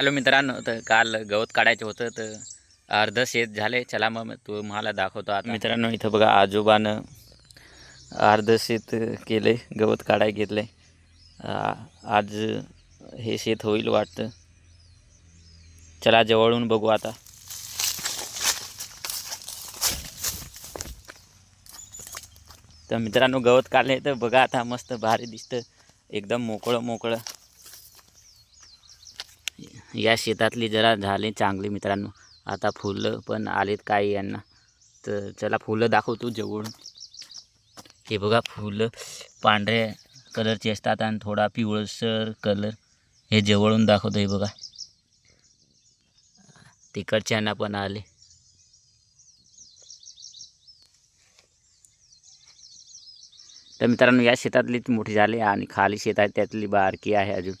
Hello मित्रांनो तर काल गवत काढायचं होतं तर अर्धं शेत झाले. चला मग तुम्हाला दाखवतो आता. मित्रांनो इथं बघा आजोबानं अर्ध शेत केले गवत काढाय घेतले आज हे शेत होईल वाटतं. चला जवळून बघू आता. तर मित्रांनो गवत काढले तर बघा आता मस्त भारी दिसतं. एकदम मोकळं मोकळं. या शेतातली जरा झाले चांगली मित्रांनो. आता फुलं पण आलेत काही यांना. तर चला फुलं दाखवतो जवळ हे बघा फुलं. पांढऱ्या कलरची असतात आणि थोडा पिवळसर कलर हे जवळून दाखवतो हे बघा. तिकडच्यांना पण आले. तर मित्रांनो या शेतातलीच मोठी झाली आणि खाली शेत आहे त्यातली बारकी आहे अजून.